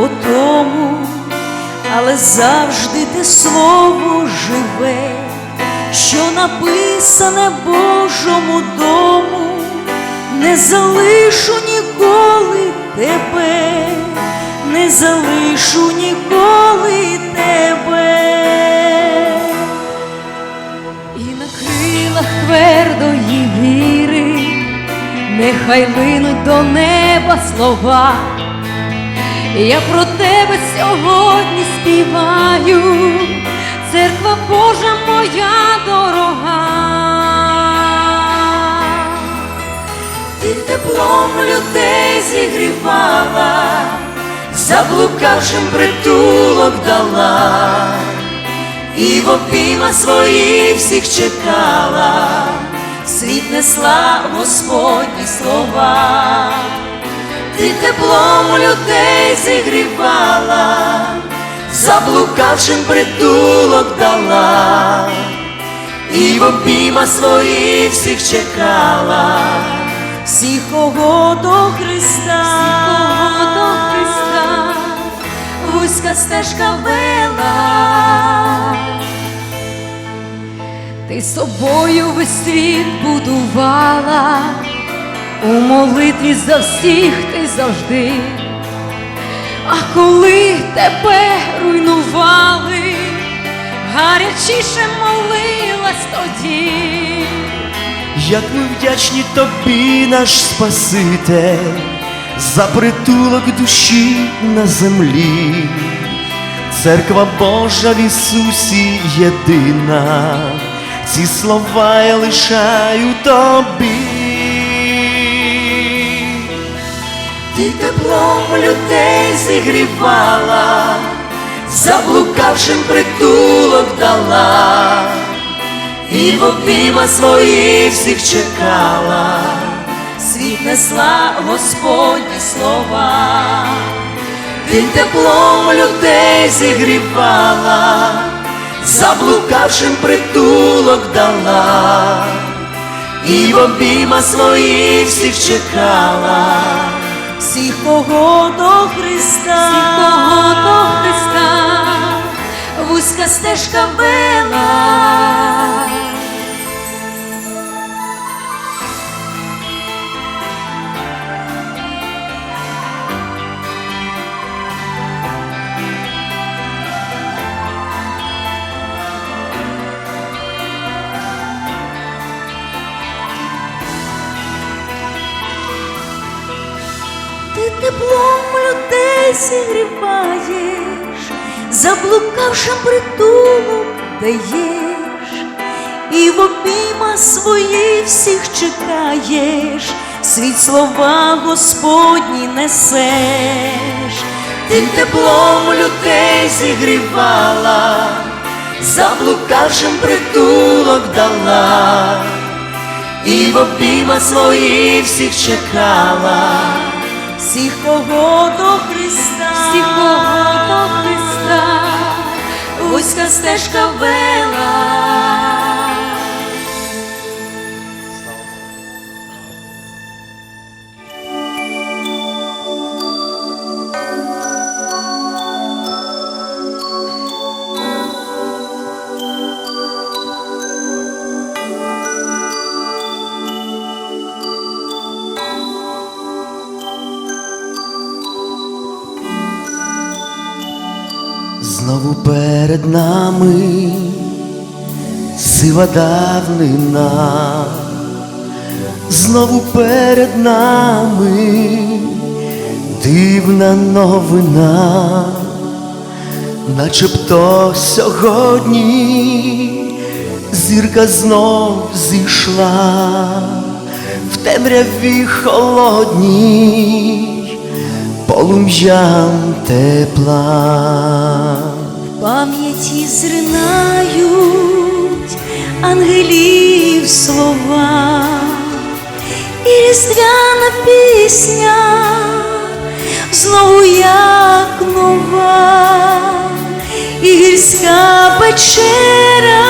по тому, але завжди те слово живе, що написане Божому дому, не залишу ніколи тебе, не залишу ніколи тебе. І на крилах твердої віри, нехай линуть до неба слова. Я про тебе сьогодні співаю, церква Божа моя дорога. Ти теплом людей зігрівала, заблукавшим притулок дала. І в обійма свої всіх чекала, світ несла Господні слова, ти теплом людей зігрівала, заблукавшим притулок дала, і в обійма свої всіх чекала, всіх кого до Христа, всіх кого до Христа. Вузька стежка вела, ти собою весь світ будувала, у молитві за всіх ти завжди, а коли тебе руйнували, гарячіше молилась тоді. Як ми вдячні тобі, наш Спаситель, за притулок душі на землі, церква Божа в Ісусі єдина, ці слова я лишаю тобі. Ти теплом людей зігрівала, заблукавшим притулок дала, і в обійма свої всіх чекала, світ несла Господні слова, ти теплом людей зігрівала, заблукавшим притулок дала і в обійма свої всіх чекала, всіх кого до Христа, всіх кого до Христа, вузька стежка вела. Зігріваєш, заблукавшим притулок даєш, і в обійма свої всіх чекаєш, світ слова Господні несеш, ти теплом людей зігрівала, заблукавшим притулок дала і в обійма свої всіх чекала, всіх кого до Христа, всіх кого до Христа, вузька стежка вела. Знову перед нами. Сива давнина, знову перед нами. Дивна новина, начебто сьогодні зірка знов зійшла. В темряві холодній полум'ям тепла. Пам'яті зринають ангелів слова, і різдвяна пісня знову як нова, і гірська печера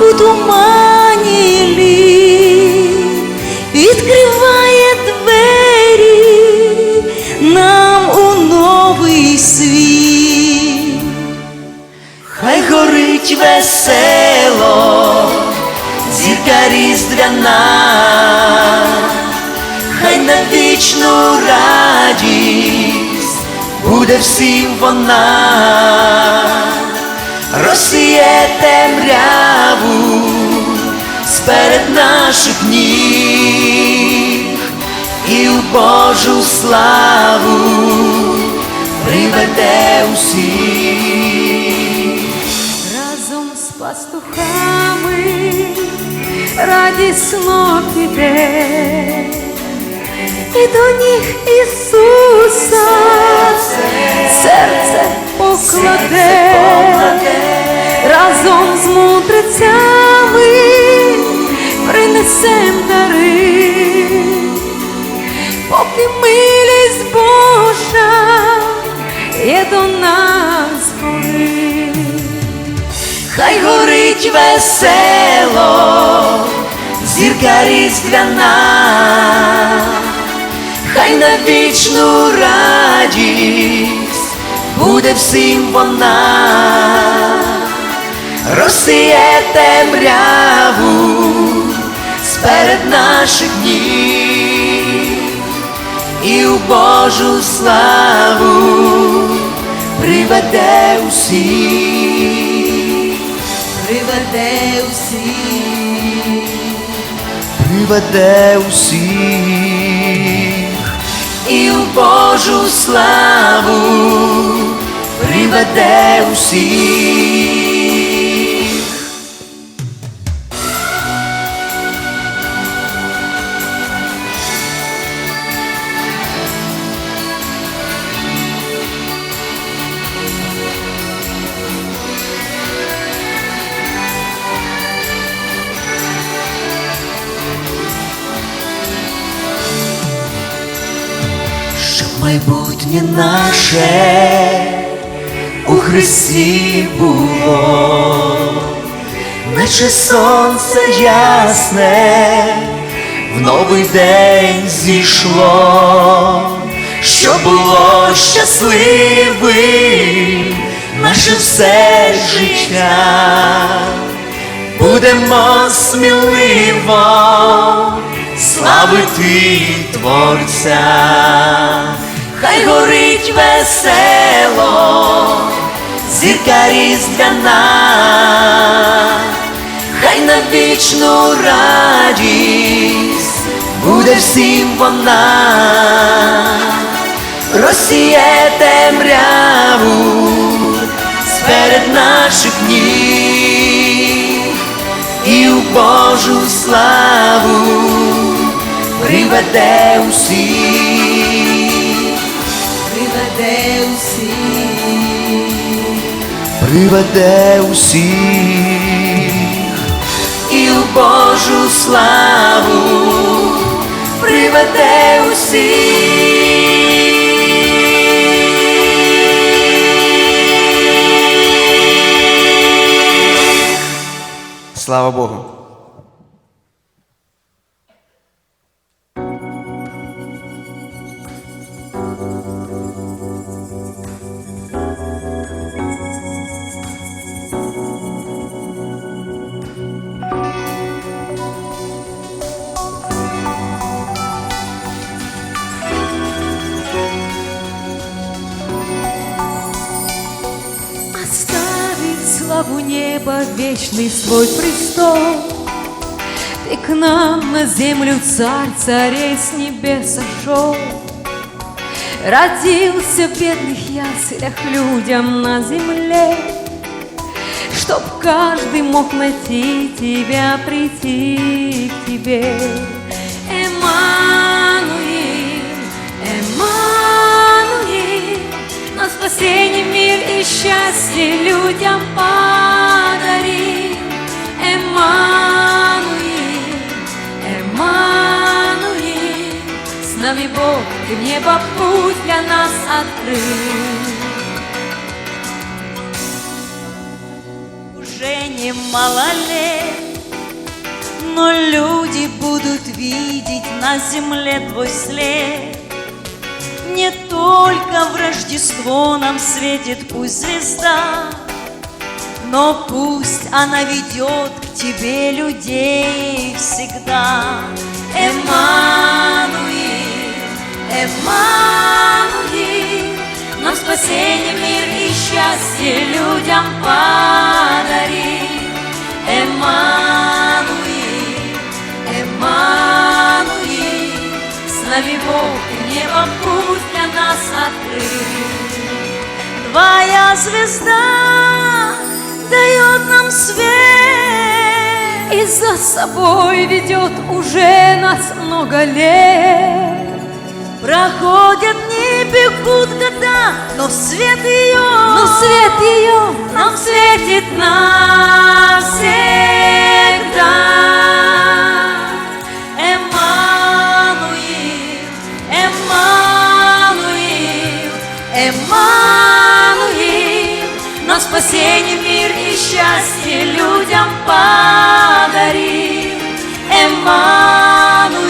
у тумані літ весело, зірка різдвяна, хай на вічну радість буде всім вона, розсіє темряву сперед наших ніг і у Божу славу приведе усіх. Пастухами радісно піде, і до ніг Ісуса серце покладе, разом з мудрецями принесем дари, поки милість Божа є до нас. Хай горить весело, зірка різдвяна, хай на вічну радість буде всім вона, розсіє темряву сперед наших ніг і у Божу славу приведе усіх. Приведе усіх. приведе усіх і у Божу славу приведе усіх. Майбутнє наше у Христі було, наче сонце ясне в новий день зійшло, що було щасливим наше все життя. Будемо сміливо славити Творця, хай горить весело, зірка різдвяна, хай на вічну радість буде всім вона, розсіє темряву сперед наших ніг і у Божу славу приведе усіх, приведе усіх і у Божу славу приведе усіх. Слава Богу. Вечный свой престол. Ты к нам на землю царь царей с небес сошел. Родился в бедных яслях людям на земле Чтоб каждый мог найти тебя, прийти к тебе Спасение мир и счастье людям подари Эммануил, Эммануил С нами Бог, и в небо путь для нас открыл уже немало лет, но люди будут видеть на земле твой след. Не то только Рождество нам светит пусть звезда, но пусть она ведет к тебе людей всегда. Эммануил, Эммануил, нам спасение, мир и счастье людям подари. Эммануил, звезда дает нам свет. И за собой ведет уже нас много лет. Проходят дни, бегут года, но свет ее, Но свет ее нам светит навсегда. Эммануил, Эммануил, Эммануил, спасение, мир и счастье людям подари. Эммануил,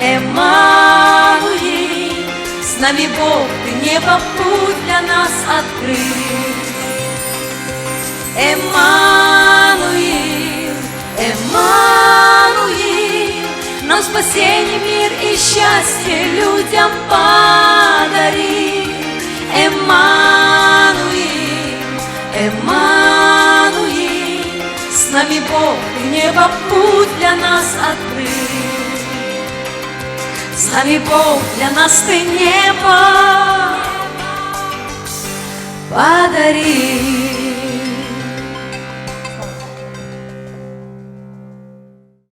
Эммануил, с нами Бог, ты небо путь для нас открыл. Эммануил, Эммануил, нам спасение, мир и счастье людям подари. Эммануил, нами Бог и небо путь для нас открыт. С нами Бог, для нас ты небо подари.